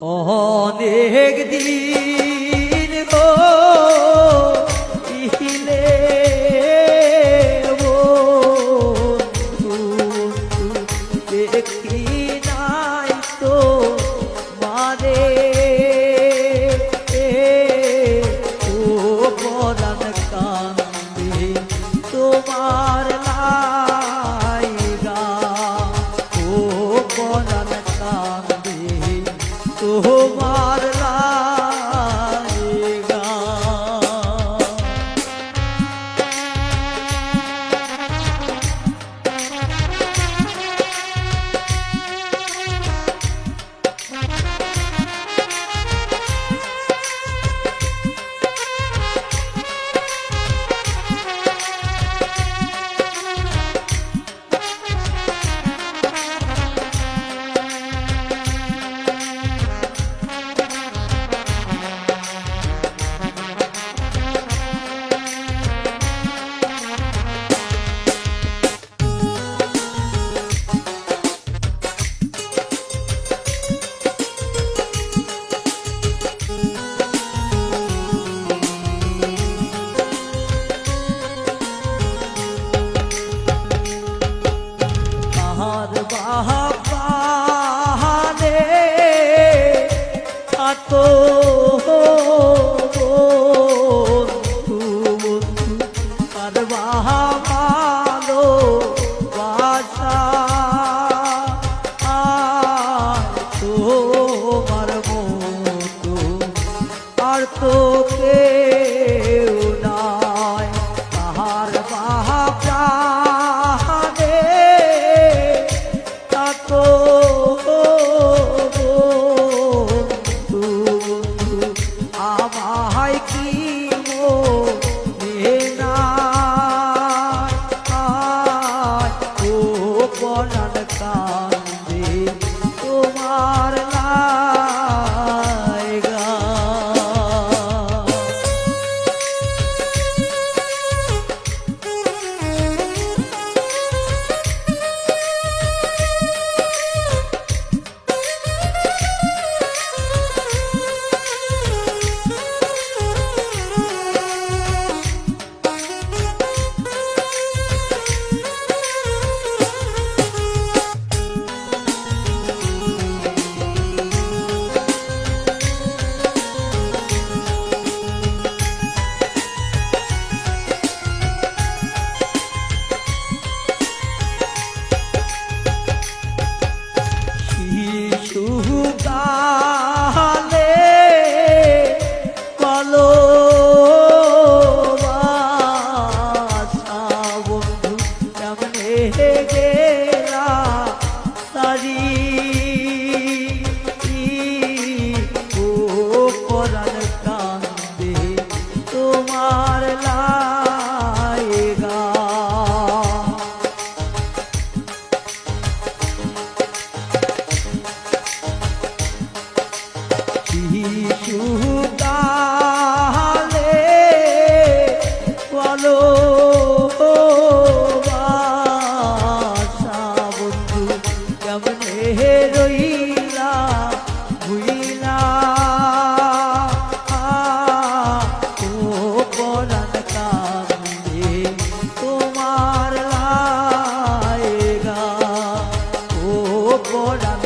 অনেক দিন গো বন্ধু দেখি নাই তো মানে। ও পরাণ কান্দে তোমার তোমার আত আর বাহালো বাসা আর তোমার মতো আর তো দেহে রইলা ভুইলা। ও পরাণ কান্দে তোমার লায়গা ও পরাণ